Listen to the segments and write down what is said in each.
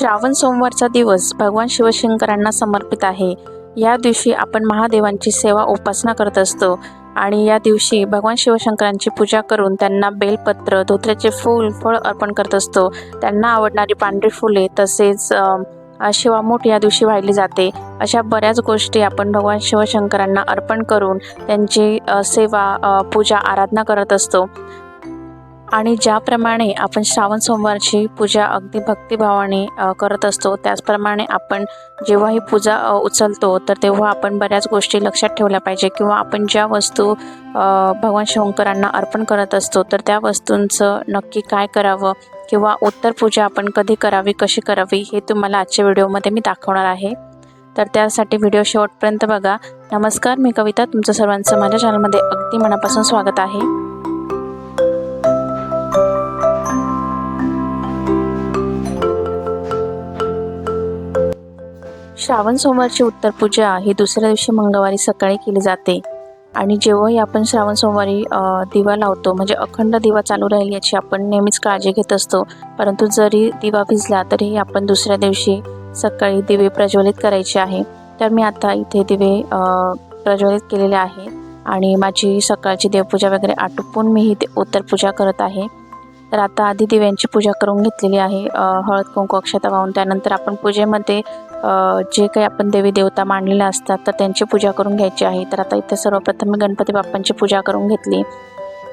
श्रावण सोमवारचा दिवस भगवान शिवशंकरांना समर्पित आहे. या दिवशी आपण महादेवांची सेवा उपासना करत असतो आणि या दिवशी भगवान शिवशंकरांची पूजा करून त्यांना बेलपत्र धोत्र्याचे फूल फळ अर्पण करत असतो. त्यांना आवडणारी पांढरी फुले तसेच शिवामूठ या दिवशी वाहिली जाते. अशा बऱ्याच गोष्टी आपण भगवान शिवशंकरांना अर्पण करून त्यांची सेवा पूजा आराधना करत असतो. आणि ज्याप्रमाणे आपण श्रावण सोमवारची पूजा अगदी भक्तिभावाने करत असतो त्याचप्रमाणे आपण जेव्हा ही पूजा उचलतो तर तेव्हा आपण बऱ्याच गोष्टी लक्षात ठेवल्या पाहिजे. किंवा आपण ज्या वस्तू भगवान शंकरांना अर्पण करत असतो तर त्या वस्तूंचं नक्की काय करावं? किंवा उत्तर पूजा आपण कधी करावी कशी करावी हे तुम्हाला आजच्या व्हिडिओमध्ये मी दाखवणार आहे. तर त्यासाठी व्हिडिओ शेवटपर्यंत बघा. नमस्कार मी कविता. तुमचं सर्वांचं माझ्या चॅनलमध्ये अगदी मनापासून स्वागत आहे. श्रावण सोमवारची उत्तर पूजा ही दुसऱ्या दिवशी मंगळवारी सकाळी केली जाते. आणि जेव्हाही आपण श्रावण सोमवारी दिवा लावतो म्हणजे अखंड दिवा चालू राहील याची आपण नेहमीच काळजी घेत असतो. परंतु जरी दिवा भिजला तरीही आपण दुसऱ्या दिवशी सकाळी दिवे प्रज्वलित करायचे आहे. तर मी आता इथे दिवे प्रज्वलित केलेले आहे. आणि माझी सकाळची देवपूजा वगैरे आटोपून मी ही उत्तरपूजा उत्तर पूजा करत आहे. तर आता आधी दिव्यांची पूजा करून घेतलेली आहे. हळद कुंकू अक्षता वाहून त्यानंतर आपण पूजेमध्ये जे काही आपण देवी देवता मांडलेल्या असतात तर त्यांची पूजा करून घ्यायची आहे. तर आता इथे सर्वप्रथम मी गणपती बाप्पांची पूजा करून घेतली.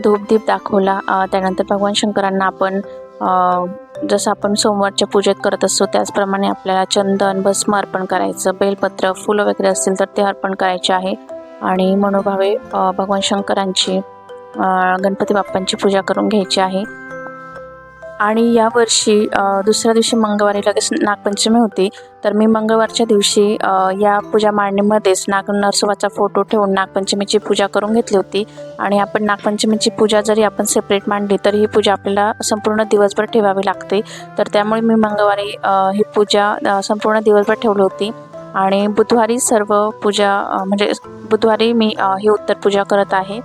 धूपदीप दाखवला. त्यानंतर भगवान शंकरांना आपण जसं आपण सोमवारच्या पूजेत करत असतो त्याचप्रमाणे आपल्याला चंदन भस्म अर्पण करायचं. बेलपत्र फुलं वगैरे असतील तर ते अर्पण करायचे आहे. आणि मनोभावे भगवान शंकरांची गणपती बाप्पांची पूजा करून घ्यायची आहे. आणि यावर्षी दुसऱ्या दिवशी मंगळवारी लगेच नागपंचमी होती. तर मी मंगळवारच्या दिवशी या पूजा मांडणीमध्येच नाग नरसोबाचा फोटो ठेवून नागपंचमीची पूजा करून घेतली होती. आणि आपण नागपंचमीची पूजा जरी आपण सेपरेट मांडली तरी ही पूजा आपल्याला संपूर्ण दिवसभर ठेवावी लागते. तर त्यामुळे मी मंगळवारी ही पूजा संपूर्ण दिवसभर ठेवली होती. आणि बुधवारी सर्व पूजा म्हणजे बुधवारी मी ही उत्तर पूजा करत आहे.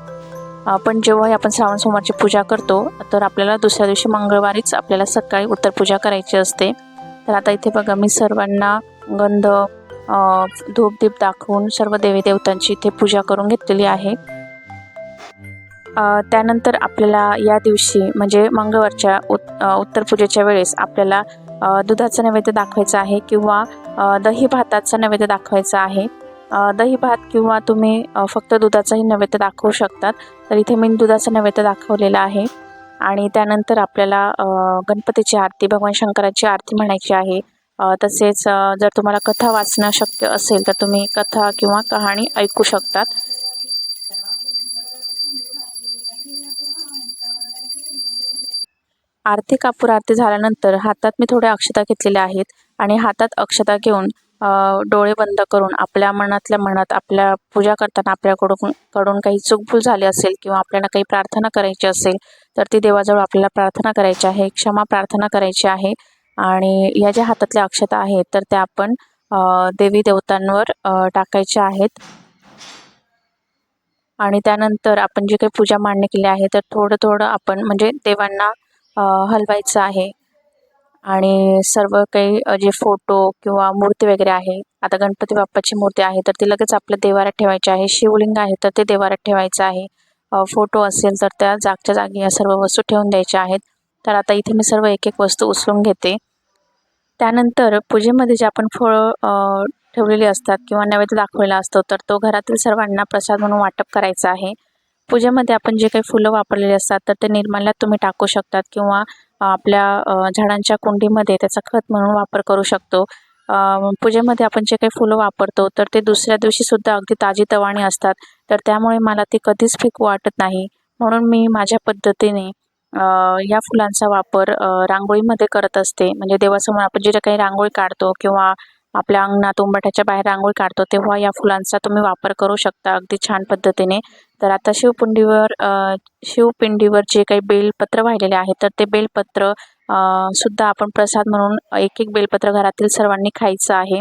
पण जेव्हाही आपण श्रावण सोमवारची पूजा करतो तर आपल्याला दुसऱ्या दिवशी मंगळवारीच आपल्याला सकाळी उत्तर पूजा करायची असते. तर आता इथे बघा मी सर्वांना गंध धूप धूपदीप दाखवून सर्व देवी देवतांची इथे पूजा करून घेतलेली आहे. त्यानंतर आपल्याला या दिवशी म्हणजे मंगळवारच्या उत उत्तर पूजेच्या वेळेस आपल्याला दुधाचं नैवेद्य दाखवायचं आहे किंवा दही भाताचं नैवेद्य दाखवायचं आहे. दही भात किंवा तुम्ही फक्त दुधाचाही नैवेद्य दाखवू शकतात. तर इथे मी दुधाचा नैवेद्य दाखवलेला आहे. आणि त्यानंतर आपल्याला गणपतीची आरती भगवान शंकराची आरती म्हणायची आहे. तसेच जर तुम्हाला कथा वाचणं शक्य असेल तर तुम्ही कथा किंवा कहाणी ऐकू शकतात. आरती कापूर आरती झाल्यानंतर हातात मी थोड्या अक्षता घेतलेल्या आहेत. आणि हातात अक्षता घेऊन डोळे बंद करून आपल्या मनातल्या मनात आपल्या पूजा करताना आपल्याकडून कडून काही चुकभूल झाली असेल किंवा आपल्याला काही प्रार्थना करायची असेल तर ती देवाजवळ आपल्याला प्रार्थना करायची आहे क्षमा प्रार्थना करायची आहे. आणि या ज्या हातातल्या अक्षता आहेत तर त्या आपण देवी देवतांवर टाकायच्या आहेत. आणि त्यानंतर आपण जे काही पूजा मांडणी केली आहे तर थोडं थोडं आपण म्हणजे देवांना हलवायचं आहे. आणि सर्व काही जे फोटो किंवा मूर्ती वगैरे आहे आता गणपती बाप्पाची मूर्ती आहे तर ती लगेच आपल्या देवाऱ्यात ठेवायची आहे. शिवलिंग आहे तर ते देवाऱ्यात ठेवायचं आहे. फोटो असेल तर त्या जागच्या जागी या सर्व वस्तू ठेवून द्यायच्या आहेत. तर आता इथे मी सर्व एक एक वस्तू उचलून घेते. त्यानंतर पूजेमध्ये जे आपण फळं ठेवलेली असतात किंवा नैवेद्य दाखवलेला असतो तर तो घरातील सर्वांना प्रसाद म्हणून वाटप करायचा आहे. पूजेमध्ये आपण जे काही फुलं वापरलेली असतात तर ते निर्माल्यात तुम्ही टाकू शकतात किंवा आपल्या झाडांच्या कुंडीमध्ये त्याचा खत म्हणून वापर करू शकतो. पूजेमध्ये आपण जे काही फुलं वापरतो तर ते दुसऱ्या दिवशी सुद्धा अगदी ताजी तवाणी असतात. तर त्यामुळे मला ती कधीच फेकू वाटत नाही. म्हणून मी माझ्या पद्धतीने या फुलांचा वापर रांगोळीमध्ये करत असते. म्हणजे देवासमोर आपण जे काही रांगोळी काढतो किंवा आपल्या अंगणात उंबरठ्याच्या बाहेर रांगोळी काढतो तेव्हा या फुलांचा तुम्ही वापर करू शकता. अगदी छान पद्धतीने. तर आता शिवपिंडीवर शिवपिंडीवर जे काही बेलपत्र वाहिलेले आहे तर ते बेलपत्र सुद्धा आपण प्रसाद म्हणून एक एक बेलपत्र घरातील सर्वांनी खायचं आहे.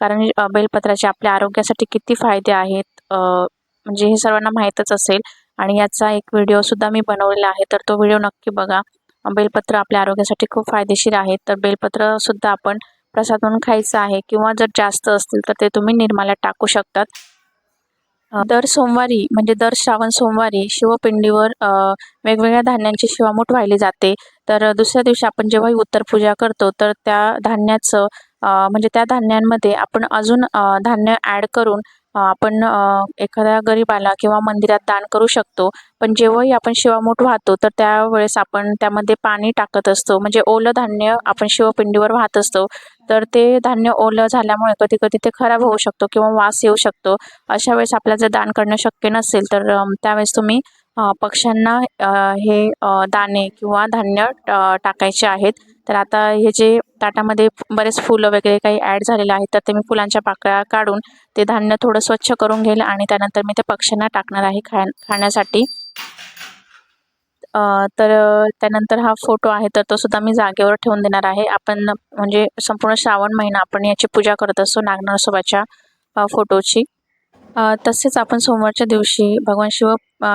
कारण बेलपत्राचे आपल्या आरोग्यासाठी किती फायदे आहेत म्हणजे हे सर्वांना माहीतच असेल. आणि याचा एक व्हिडिओसुद्धा मी बनवलेला आहे तर तो व्हिडिओ नक्की बघा. बेलपत्र आपल्या आरोग्यासाठी खूप फायदेशीर आहेत तर बेलपत्रसुद्धा आपण प्रसाद खायचं आहे किंवा जर जास्त असतील तर ते तुम्ही निर्माल्यात टाकू शकतात. दर सोमवारी म्हणजे दर श्रावण सोमवारी शिवपिंडीवर वेगवेगळ्या धान्यांची शिवामूठ वाहिली जाते. तर दुसऱ्या दिवशी आपण जेव्हाही उत्तर पूजा करतो तर त्या धान्याचं म्हणजे त्या धान्यांमध्ये आपण अजून धान्य ॲड करून आपण एखाद्या गरिबाला किंवा मंदिरात दान करू शकतो. पण जेव्हाही आपण शिवामूठ वाहतो तर त्यावेळेस आपण त्यामध्ये पाणी टाकत असतो. म्हणजे ओलं धान्य आपण शिवपिंडीवर वाहत असतो. तर ते धान्य ओलं झाल्यामुळे कधी कधी ते खराब होऊ शकतो किंवा वास येऊ शकतो. अशा वेळेस आपल्याला जर दान करणं शक्य नसेल तर त्यावेळेस तुम्ही पक्ष्यांना हे दाणे किंवा धान्य टाकायचे आहेत. तर आता हे जे ताटामध्ये बरेच फुलं वगैरे काही ॲड झालेले आहेत तर ते मी फुलांच्या पाकळ्या काढून ते धान्य थोडं स्वच्छ करून घेईल आणि त्यानंतर मी ते पक्ष्यांना टाकणार आहे खा खाण्यासाठी. तर त्यानंतर हा फोटो आहे तर तो सुद्धा मी जागेवर ठेवून देणार आहे. आपण म्हणजे संपूर्ण श्रावण महिना आपण याची पूजा करत असतो नागनरसोबाच्या फोटोची तसेच आपण सोमवारच्या दिवशी भगवान शिव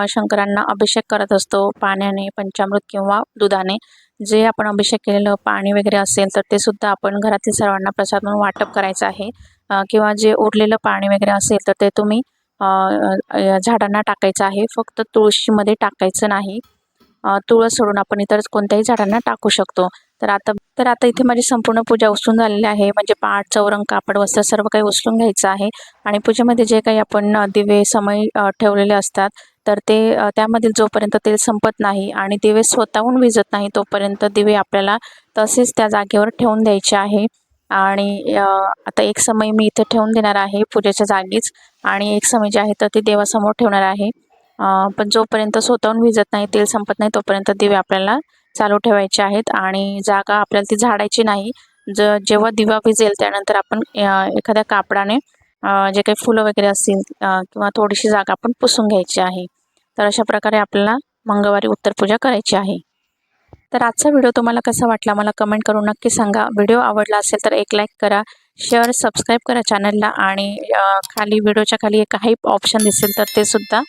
शंकरांना अभिषेक करत असतो पाण्याने पंचामृत किंवा दुधाने. जे आपण अभिषेक केलेलं पाणी वगैरे असेल तर ते सुद्धा आपण घरातील सर्वांना प्रसाद म्हणून वाटप करायचं आहे. किंवा जे उरलेलं पाणी वगैरे असेल तर ते तुम्ही झाडांना टाकायचं आहे. फक्त तुळशीमध्ये टाकायचं नाही. तुळस सोडून आपण इतर कोणत्याही झाडांना टाकू शकतो. तर आता तर आता इथे माझी संपूर्ण पूजा उचलून झालेली आहे. म्हणजे पाठ चौरंग कापड वस्त्र सर्व काही उचलून घ्यायचं आहे. आणि पूजेमध्ये जे काही आपण दिवे समय ठेवलेले असतात तर ते त्यामधील जोपर्यंत तेल संपत नाही आणि दिवे स्वतःहून विजत नाही तोपर्यंत दिवे आपल्याला तसेच त्या जागेवर ठेवून द्यायचे आहे. आणि आता एक समय मी इथे ठेवून देणार आहे पूजेच्या जागीच आणि एक समय जे आहे तर ते देवासमोर ठेवणार आहे. पण जोपर्यंत स्वतःहून विजत नाही तेल संपत नाही तोपर्यंत दिवे आपल्याला चालू ठेवायचे आहेत आणि जागा आपल्याला ती झाडायची नाही. ज जेव्हा दिवा विजेल त्यानंतर आपण एखाद्या कापडाने जे काही फुलं वगैरे असतील किंवा थोडीशी जागा आपण पुसून घ्यायची आहे. तर अशा प्रकारे आपल्याला मंगळवारी उत्तरपूजा करायची आहे. तर आजचा व्हिडिओ तुम्हाला कसा वाटला मला कमेंट करून नक्की सांगा. व्हिडिओ आवडला असेल तर एक लाईक करा शेअर सबस्क्राईब करा चॅनलला आणि खाली व्हिडिओच्या खाली एक काही ऑप्शन दिसेल तर ते सुद्धा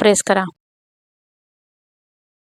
प्रेस करा.